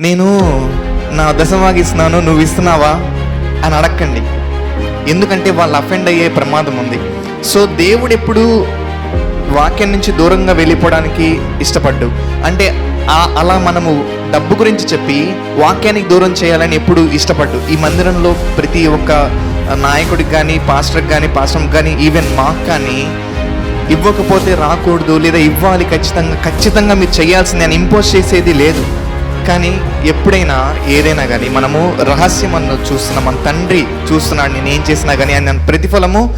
నేను నా దశమాగిస్తున్నాను నువ్వు ఇస్తున్నావా అని అడగండి ఎందుకంటే వాళ్ళు అఫెండ్ అయ్యే ప్రమాదం ఉంది. సో దేవుడు ఎప్పుడు వాక్యం నుంచి దూరంగా వెళ్ళిపోవడానికి ఇష్టపడ్డు. అంటే అలా మనము డబ్బు గురించి చెప్పి వాక్యానికి దూరం చేయాలని ఎప్పుడు ఇష్టపడ్డు. ఈ మందిరంలో ప్రతి ఒక్క నాయకుడికి కానీ పాస్టర్కి కానీ పాస్టర్కి కానీ ఈవెన్ మాకు కానీ ఇవ్వకపోతే రాకూడదు లేదా ఇవ్వాలి ఖచ్చితంగా ఖచ్చితంగా మీరు చేయాల్సింది అని ఇంపోజ్ చేసేది లేదు. కానీ ఎప్పుడైనా ఏదైనా కానీ మనము రహస్యం అన్న చూస్తున్నాం మన తండ్రి చూస్తున్నాడు నేను ఏం చేసినా కానీ ఆయన ప్రతిఫలము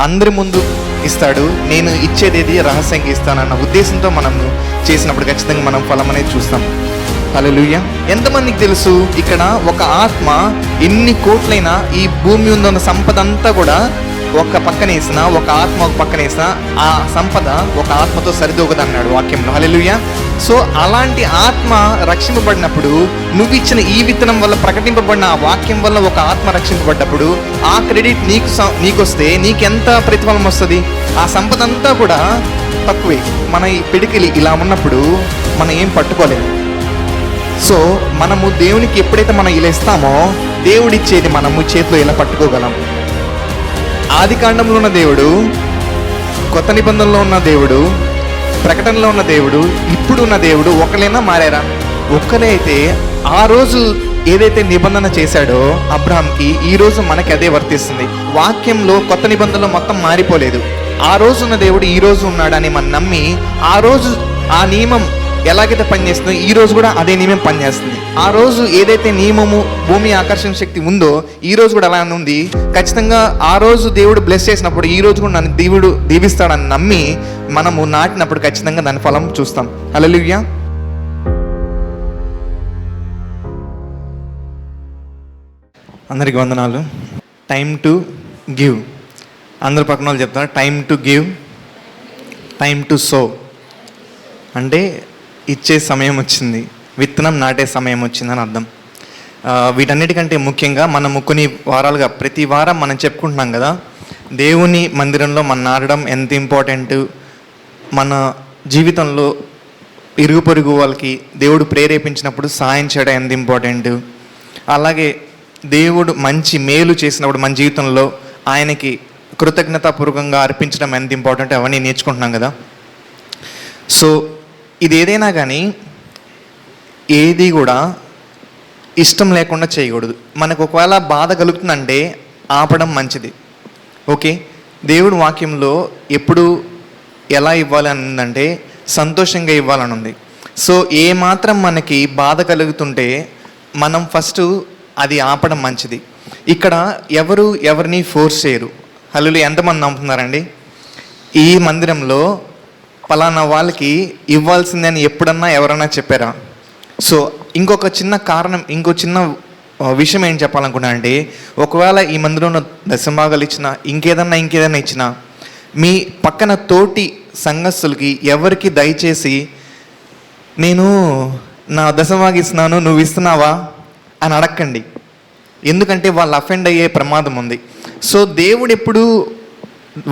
అందరి ముందు ఇస్తాడు. నేను ఇచ్చేది ఏది రహస్యంగా ఇస్తానన్న ఉద్దేశంతో మనము చేసినప్పుడు ఖచ్చితంగా మనం ఫలం అనేది చూస్తాం. హల్లెలూయా. ఎంతమందికి తెలుసు ఇక్కడ ఒక ఆత్మ ఎన్ని కోట్లైనా ఈ భూమి ఉందన్న సంపద అంతా కూడా ఒక పక్కన వేసిన ఒక ఆత్మ ఒక పక్కన వేసిన ఆ సంపద ఒక ఆత్మతో సరిదూగదన్నాడు వాక్యంలో. హల్లెలూయా. సో అలాంటి ఆత్మ రక్షింపబడినప్పుడు నువ్వు ఇచ్చిన ఈ విత్తనం వల్ల ప్రకటింపబడిన ఆ వాక్యం వల్ల ఒక ఆత్మ రక్షింపబడ్డప్పుడు ఆ క్రెడిట్ నీకు నీకొస్తే నీకెంత ప్రతిఫలం వస్తుంది? ఆ సంపద అంతా కూడా తక్కువే. మన ఈ పిడికిలి ఇలా ఉన్నప్పుడు మనం ఏం పట్టుకోలేము సో మనము దేవునికి ఎప్పుడైతే మనం ఇలా ఇస్తామో దేవుడిచ్చేది మనము చేతిలో ఇలా పట్టుకోగలం? ఆది కాండంలో ఉన్న దేవుడు కొత్త నిబంధనలో ఉన్న దేవుడు ప్రకటనలో ఉన్న దేవుడు ఇప్పుడున్న దేవుడు ఒకలేనా మారారా? ఒక్కరే అయితే ఆ రోజు ఏదైతే నిబంధన చేశాడో అబ్రహాంకి ఈ రోజు మనకి అదే వర్తిస్తుంది. వాక్యంలో కొత్త నిబంధనలు మొత్తం మారిపోలేదు. ఆ రోజున్న దేవుడు ఈ రోజు ఉన్నాడని మనం నమ్మి ఆ రోజు ఆ నియమం ఎలాగైతే పనిచేస్తుందో ఈ రోజు కూడా అదే నియమం పనిచేస్తుంది ఆ రోజు ఏదైతే నియమము భూమి ఆకర్షణ శక్తి ఉందో ఈ రోజు కూడా అలానే ఉంది. ఖచ్చితంగా ఆ రోజు దేవుడు బ్లెస్ చేసినప్పుడు ఈ రోజు కూడా నన్ను దేవుడు దీవిస్తాడని నమ్మి మనము నాటినప్పుడు ఖచ్చితంగా దాని ఫలం చూస్తాం. హల్లెలూయా అందరికి వందనాలు. టైం టు గివ్ అందరు పక్కన వాళ్ళు చెప్తారు? Time to give time to so అంటే ఇచ్చే సమయం వచ్చింది. విత్తనం నాటే సమయం వచ్చిందని అర్థం. వీటన్నిటికంటే ముఖ్యంగా మనము కొన్ని వారాలుగా ప్రతి వారం మనం చెప్పుకుంటున్నాం కదా దేవుని మందిరంలో మనం నాటడం ఎంత ఇంపార్టెంట్ మన జీవితంలో ఇరుగు పొరుగు వాళ్ళకి దేవుడు ప్రేరేపించినప్పుడు సాయం చేయడం ఎంత ఇంపార్టెంట్. అలాగే దేవుడు మంచి మేలు చేసినప్పుడు మన జీవితంలో ఆయనకి కృతజ్ఞతాపూర్వకంగా అర్పించడం ఎంత ఇంపార్టెంట్ అవన్నీ నేర్చుకుంటున్నాం కదా. సో ఇది ఏదైనా కానీ ఏది కూడా ఇష్టం లేకుండా చేయకూడదు. మనకు ఒకవేళ బాధ కలుగుతుందంటే ఆపడం మంచిది. ఓకే? దేవుడు వాక్యంలో ఎప్పుడు ఎలా ఇవ్వాలి అని సంతోషంగా ఇవ్వాలని ఉంది సో ఏ మాత్రం మనకి బాధ కలుగుతుంటే మనం ఫస్ట్ అది ఆపడం మంచిది. ఇక్కడ ఎవరు ఎవరిని ఫోర్స్ చేయరు. హల్లులు ఎంతమంది నమ్ముతున్నారండి? ఈ మందిరంలో పలానా వాళ్ళకి ఇవ్వాల్సిందే అని ఎప్పుడన్నా ఎవరన్నా చెప్పారా? సో ఇంకొక చిన్న కారణం ఇంకో చిన్న విషయం ఏం చెప్పాలనుకున్నానంటే ఒకవేళ ఈ మందిరంలో దశభాగాలు ఇచ్చినా ఇంకేదన్నా ఇంకేదన్నా ఇచ్చినా మీ పక్కన తోటి సంఘస్థులకి ఎవరికి దయచేసి నేను నా దశభాగి ఇస్తున్నాను నువ్వు ఇస్తున్నావా? అని అడగండి ఎందుకంటే వాళ్ళు అఫెండ్ అయ్యే ప్రమాదం ఉంది. సో దేవుడు ఎప్పుడు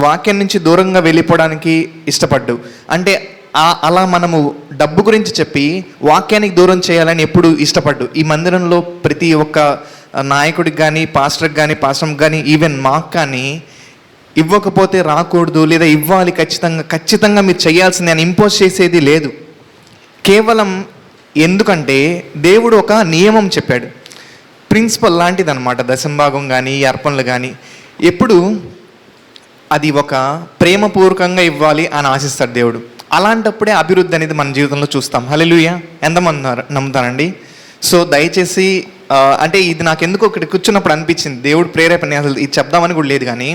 వాక్యం నుంచి దూరంగా వెళ్ళిపోవడానికి ఇష్టపడ్డు. అంటే అలా మనము డబ్బు గురించి చెప్పి వాక్యానికి దూరం చేయాలని ఎప్పుడు ఇష్టపడ్డు. ఈ మందిరంలో ప్రతి ఒక్క నాయకుడికి కానీ పాస్టర్కి కానీ పాస్టర్కి కానీ ఈవెన్ మాకు కానీ ఇవ్వకపోతే రాకూడదు లేదా ఇవ్వాలి ఖచ్చితంగా ఖచ్చితంగా మీరు చేయాల్సింది అని ఇంపోజ్ చేసేది లేదు. కేవలం ఎందుకంటే దేవుడు ఒక నియమం చెప్పాడు. ప్రిన్సిపల్ లాంటిది అనమాట దశంభాగం కానీ అర్పణలు కానీ ఎప్పుడు అది ఒక ప్రేమపూర్వకంగా ఇవ్వాలి అని ఆశిస్తాడు దేవుడు. అలాంటప్పుడే అభివృద్ధి అనేది మన జీవితంలో చూస్తాం. హలెలుయ ఎంతమంది నమ్ముతానండి నమ్ముతారండి? సో దయచేసి అంటే ఇది నాకు ఎందుకో ఇక్కడ కూర్చున్నప్పుడు అనిపించింది. దేవుడు ప్రేరేపణ అసలు ఇది చెప్దామని కూడా లేదు కానీ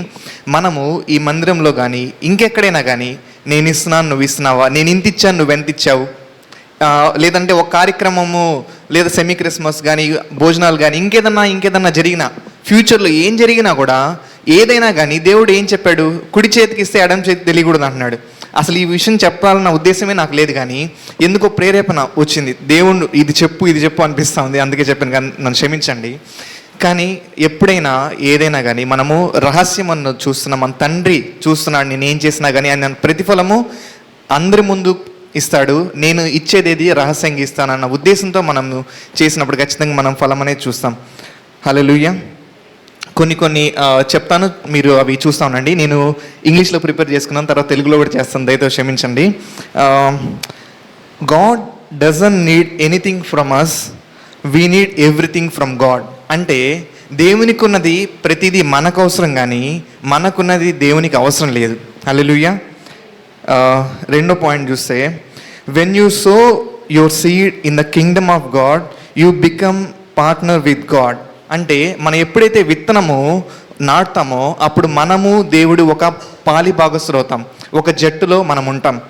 మనము ఈ మందిరంలో కానీ ఇంకెక్కడైనా కానీ నేను ఇస్తున్నాను నువ్వు ఇస్తున్నావా? నేను ఇంత ఇచ్చాను నువ్వు ఎంత ఇచ్చావు? లేదంటే ఒక కార్యక్రమము లేదా సెమీ క్రిస్మస్ కానీ భోజనాలు కానీ ఇంకేదన్నా ఇంకేదన్నా జరిగినా ఫ్యూచర్లో ఏం జరిగినా కూడా ఏదైనా కానీ దేవుడు ఏం చెప్పాడు? కుడి చేతికి ఇస్తే ఎడం చేతి తెలియకూడదు అంటున్నాడు. అసలు ఈ విషయం చెప్పాలన్న ఉద్దేశమే నాకు లేదు కానీ ఎందుకో ప్రేరేపణ వచ్చింది. దేవుడు ఇది చెప్పు ఇది చెప్పు అనిపిస్తూ ఉంది. అందుకే చెప్పాను కానీ నన్ను క్షమించండి. కానీ ఎప్పుడైనా ఏదైనా కానీ మనము రహస్యం అన్న చూస్తున్నాం మన తండ్రి చూస్తున్నాడు నేను ఏం చేసినా కానీ ఆయన ప్రతిఫలము అందరి ముందు ఇస్తాడు. నేను ఇచ్చేదేది రహస్యంగా ఇస్తానన్న ఉద్దేశంతో మనం చేసినప్పుడు ఖచ్చితంగా మనం ఫలం అనేది చూస్తాం. హలో కొన్ని కొన్ని చెప్తాను మీరు అవి చూస్తా ఉండండి. నేను ఇంగ్లీష్లో ప్రిపేర్ చేసుకున్నాను తర్వాత తెలుగులో కూడా చేస్తాను దయతో క్షమించండి. God doesn't need anything from us we need everything from God. అంటే దేవునికి ఉన్నది ప్రతిదీ మనకు అవసరం కానీ మనకున్నది దేవునికి అవసరం లేదు. అల్లెలుయ్య రెండో పాయింట్ చూస్తే when you sow your seed in the kingdom of God you become partner with God అంటే మనం ఎప్పుడైతే విత్తనము నాటుతామో అప్పుడు మనము దేవుడు ఒక పాలి భాగస్థులు అవుతాం ఒక జట్టులో మనం ఉంటాం.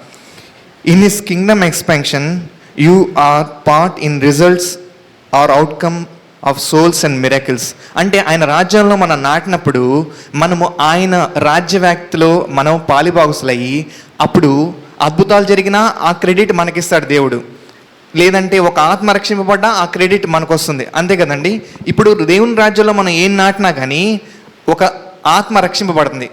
In his kingdom expansion you are part in results or outcome of souls and miracles అంటే ఆయన రాజ్యంలో మనం నాటినప్పుడు మనము ఆయన రాజ్య వ్యాప్తిలో మనం పాలిభాగసులయ్యి అప్పుడు అద్భుతాలు జరిగినా ఆ క్రెడిట్ మనకిస్తాడు దేవుడు. లేదంటే ఒక ఆత్మ రక్షింపబడ్డా ఆ క్రెడిట్ మనకు వస్తుంది అంతే కదండి? ఇప్పుడు దేవుని రాజ్యంలో మనం ఏం నాటినా కానీ ఒక ఆత్మ రక్షింపబడుతుంది.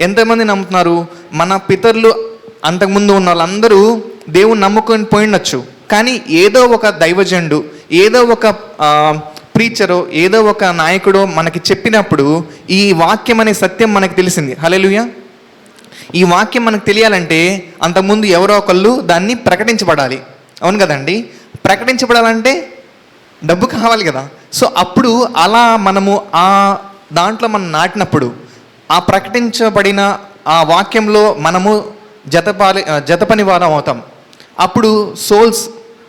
ఎంతమంది నమ్ముతున్నారు? మన పితరులు అంతకుముందు ఉన్న వాళ్ళందరూ దేవుని నమ్ముకొని పోయిండొచ్చు. కానీ ఏదో ఒక దైవజండు ఏదో ఒక ప్రీచరో ఏదో ఒక నాయకుడో మనకి చెప్పినప్పుడు ఈ వాక్యం అనే సత్యం మనకి తెలిసింది. హలెలుయ ఈ వాక్యం మనకు తెలియాలంటే అంతకుముందు ఎవరో ఒకళ్ళు దాన్ని ప్రకటించబడాలి. అవును కదండి? ప్రకటించబడాలంటే డబ్బు కావాలి కదా. సో అప్పుడు అలా మనము ఆ దాంట్లో మనం నాటినప్పుడు ఆ ప్రకటించబడిన ఆ వాక్యంలో మనము జతపాలి జతపని వారం అవుతాం. అప్పుడు సోల్స్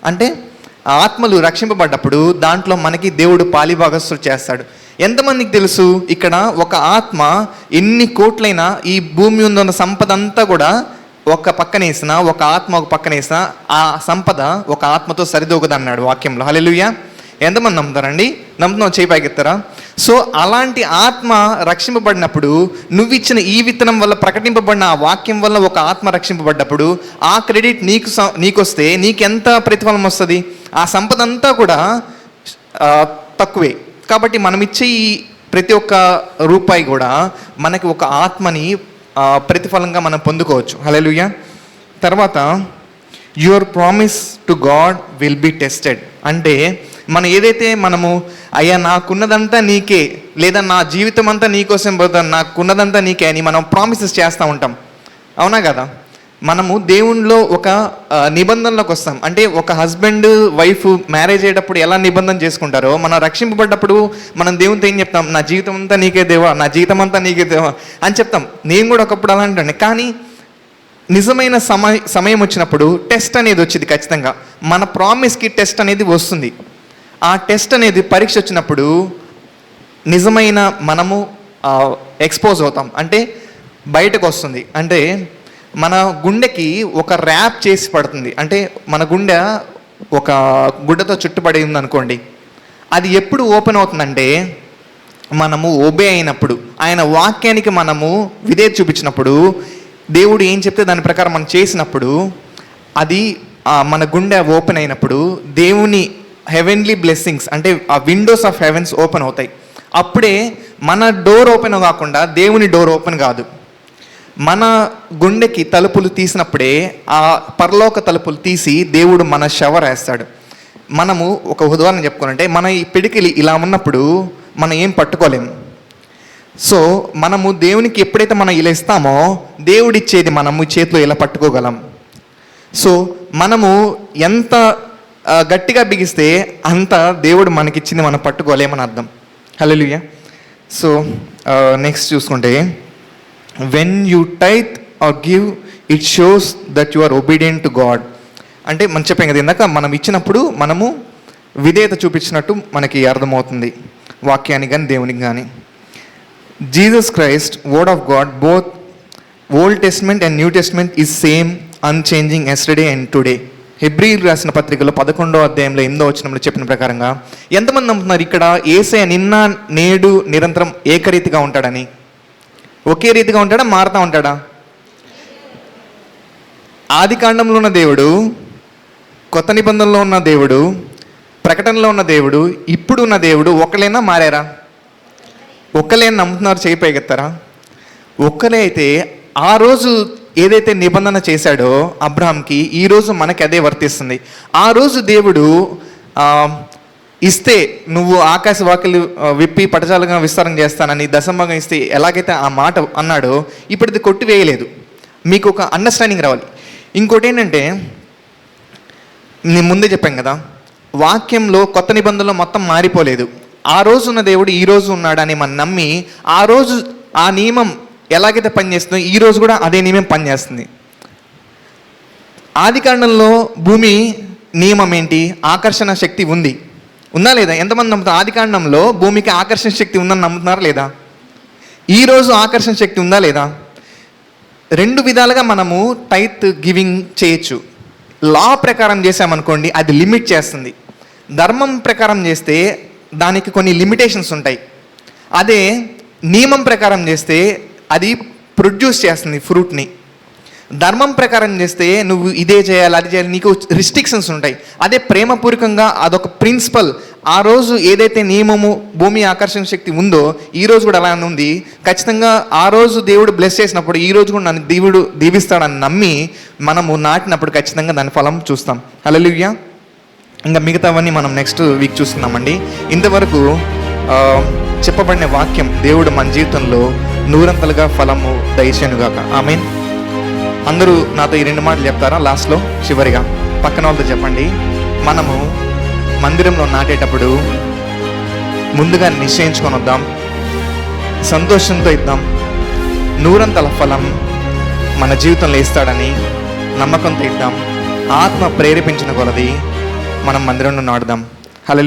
అంటే ఆత్మలు రక్షింపబడ్డప్పుడు దాంట్లో మనకి దేవుడు పాలిభాగస్తులు చేస్తాడు. ఎంతమందికి తెలుసు? ఇక్కడ ఒక ఆత్మ ఎన్ని కోట్లైనా ఈ భూమి ఉన్న సంపద అంతా కూడా ఒక పక్కన వేసిన ఒక ఆత్మ ఒక పక్కన వేసిన ఆ సంపద ఒక ఆత్మతో సరిదోగదు అన్నాడు వాక్యంలో. హల్లెలూయా. ఎంతమంది నమ్ముతారండి? నమ్ముతున్నావు? చేయి పైకెత్తారా సో అలాంటి ఆత్మ రక్షింపబడినప్పుడు నువ్వు ఇచ్చిన ఈ విత్తనం వల్ల ప్రకటింపబడిన ఆ వాక్యం వల్ల ఒక ఆత్మ రక్షింపబడ్డప్పుడు ఆ క్రెడిట్ నీకు స- నీకొస్తే నీకెంత ప్రతిఫలం వస్తుంది? ఆ సంపద అంతా కూడా తక్కువే. కాబట్టి మనం ఇచ్చే ఈ ప్రతి ఒక్క రూపాయి కూడా మనకి ఒక ఆత్మని ప్రతిఫలంగా మనం పొందుకోవచ్చు. హల్లెలూయా తర్వాత your promise to God will be tested అంటే మనం ఏదైతే మనము అయ్యా నాకున్నదంతా నీకే లేదా నా జీవితం అంతా నీకోసం పోతాను నాకున్నదంతా నీకే అని మనం ప్రామిసెస్ చేస్తూ ఉంటాం. అవునా కదా? మనము దేవునిలో ఒక నిబంధనలోకి వస్తాం. అంటే ఒక హస్బెండ్ వైఫ్ మ్యారేజ్ అయ్యేటప్పుడు ఎలా నిబంధన చేసుకుంటారో మనం రక్షింపబడ్డప్పుడు మనం దేవునితో ఏం చెప్తాం? నా జీవితం అంతా నీకే దేవా నా జీవితం అంతా నీకే దేవా అని చెప్తాం. నేను కూడా ఒకప్పుడు అలా అంటాను కానీ నిజమైన సమయ సమయం వచ్చినప్పుడు టెస్ట్ అనేది వచ్చింది ఖచ్చితంగా. మన ప్రామిస్కి టెస్ట్ అనేది వస్తుంది. ఆ టెస్ట్ అనేది పరీక్ష వచ్చినప్పుడు నిజమైన మనము ఎక్స్పోజ్ అవుతాం. అంటే బయటకు వస్తుంది. అంటే మన గుండెకి ఒక ర్యాప్ చేసి పడుతుంది. అంటే మన గుండె ఒక గుడ్డతో చుట్టుపడి ఉందనుకోండి. అది ఎప్పుడు ఓపెన్ అవుతుందంటే మనము ఒబే అయినప్పుడు ఆయన వాక్యానికి మనము విధే చూపించినప్పుడు దేవుడు ఏం చెప్తే దాని ప్రకారం మనం చేసినప్పుడు అది మన గుండె ఓపెన్ అయినప్పుడు దేవుని హెవెన్లీ బ్లెస్సింగ్స్ అంటే ఆ విండోస్ ఆఫ్ హెవెన్స్ ఓపెన్ అవుతాయి. అప్పుడే మన డోర్ ఓపెన్ కాకుండా దేవుని డోర్ ఓపెన్ కాదు. మన గుండెకి తలుపులు తీసినప్పుడే ఆ పరలోక తలుపులు తీసి దేవుడు మన షవర్ వేస్తాడు. మనము ఒక ఉదాహరణ చెప్పుకోవాలంటే మన ఈ పిడికిలి ఇలా ఉన్నప్పుడు మనం ఏం పట్టుకోలేము సో మనము దేవునికి ఎప్పుడైతే మనం ఇలా ఇస్తామో దేవుడిచ్చేది మనము చేతిలో ఇలా పట్టుకోగలం. సో మనము ఎంత గట్టిగా బిగిస్తే అంత దేవుడు మనకిచ్చింది మనం పట్టుకోలేమని అర్థం. హలో సో నెక్స్ట్ చూసుకుంటే when you tithe or give it shows that you are obedient to God అంటే మనం చెప్పాం కదా ఇందాక మనం ఇచ్చినప్పుడు మనము విధేయత చూపించినట్టు మనకి అర్థమవుతుంది. వాక్యానికి కానీ దేవునికి కానీ Jesus Christ word of God both old testament and new testament is same unchanging yesterday and today Hebrews రాసిన పత్రికలో పదకొండో అధ్యాయంలో ఎనిమిదో వచనంలో చెప్పిన ప్రకారంగా ఎంతమంది నమ్ముతున్నారు ఇక్కడ? ఏసే నిన్న నేడు నిరంతరం ఏకరీతిగా ఉంటాడని. ఒకే రీతిగా ఉంటాడా? మారుతా ఉంటాడా? ఆది కాండంలో ఉన్న దేవుడు కొత్త నిబంధనలో ఉన్న దేవుడు ప్రకటనలో ఉన్న దేవుడు ఇప్పుడు ఉన్న దేవుడు ఒకలేనా మారారా? ఒక్కలేని నమ్ముతున్నారు చేయి పైకెత్తారా? ఒక్కలే అయితే ఆ రోజు ఏదైతే నిబంధన చేశాడో అబ్రహాంకి ఈరోజు మనకి అదే వర్తిస్తుంది. ఆ రోజు దేవుడు ఇస్తే నువ్వు ఆకాశ వాకిలు విప్పి పటజాలుగా విస్తారం చేస్తానని దశంభంగా ఇస్తే ఎలాగైతే ఆ మాట అన్నాడో ఇప్పుడు ఇది కొట్టివేయలేదు. మీకు ఒక అండర్స్టాండింగ్ రావాలి. ఇంకోటి ఏంటంటే నేను ముందే చెప్పాను కదా వాక్యంలో కొత్త నిబంధనలో మొత్తం మారిపోలేదు. ఆ రోజు ఉన్న దేవుడు ఈ రోజు ఉన్నాడని మనం నమ్మి ఆ రోజు ఆ నియమం ఎలాగైతే పనిచేస్తుందో ఈ రోజు కూడా అదే నియమం పనిచేస్తుంది. ఆది కాండంలో భూమి నియమం ఏంటి? ఆకర్షణ శక్తి ఉంది. ఉందా లేదా? ఎంతమంది నమ్ముతారు? ఆదికాండంలో భూమికి ఆకర్షణ శక్తి ఉందని నమ్ముతున్నారా లేదా? ఈ రోజు ఆకర్షణ శక్తి ఉందా లేదా? రెండు విధాలుగా మనము టైత్ గివింగ్ చేయొచ్చు. లా ప్రకారం చేసామనుకోండి అది లిమిట్ చేస్తుంది. ధర్మం ప్రకారం చేస్తే దానికి కొన్ని లిమిటేషన్స్ ఉంటాయి. అదే నియమం ప్రకారం చేస్తే అది ప్రొడ్యూస్ చేస్తుంది ఫ్రూట్ని ధర్మం ప్రకారం చేస్తే నువ్వు ఇదే చేయాలి అది చేయాలి నీకు రిస్ట్రిక్షన్స్ ఉంటాయి. అదే ప్రేమపూర్వకంగా అదొక ప్రిన్సిపల్ ఆ రోజు ఏదైతే నియమము భూమి ఆకర్షణ శక్తి ఉందో ఈ రోజు కూడా అలానే ఉంది. ఖచ్చితంగా ఆ రోజు దేవుడు బ్లెస్ చేసినప్పుడు ఈ రోజు కూడా నన్ను దేవుడు దీవిస్తాడని నమ్మి మనము నాటినప్పుడు ఖచ్చితంగా దాని ఫలం చూస్తాం. హల్లెలూయా ఇంకా మిగతావన్నీ మనం నెక్స్ట్ వీక్ చూస్తున్నామండి. ఇంతవరకు చెప్పబడిన వాక్యం దేవుడు మన జీవితంలో నూరంతలుగా ఫలము దయచేనుగాక మీన్ అందరూ నాతో ఈ రెండు మాటలు చెప్తారా? లాస్ట్లో చివరిగా. పక్కన వాళ్ళతో చెప్పండి. మనము మందిరంలో నాటేటప్పుడు ముందుగా నిశ్చయించుకొని వద్దాం. సంతోషంతో ఇద్దాం. నూరంతల ఫలం మన జీవితంలో ఇస్తాడని నమ్మకంతో ఇద్దాం. ఆత్మ ప్రేరేపించిన కొలది మనం మందిరంలో నాటుదాం. హలో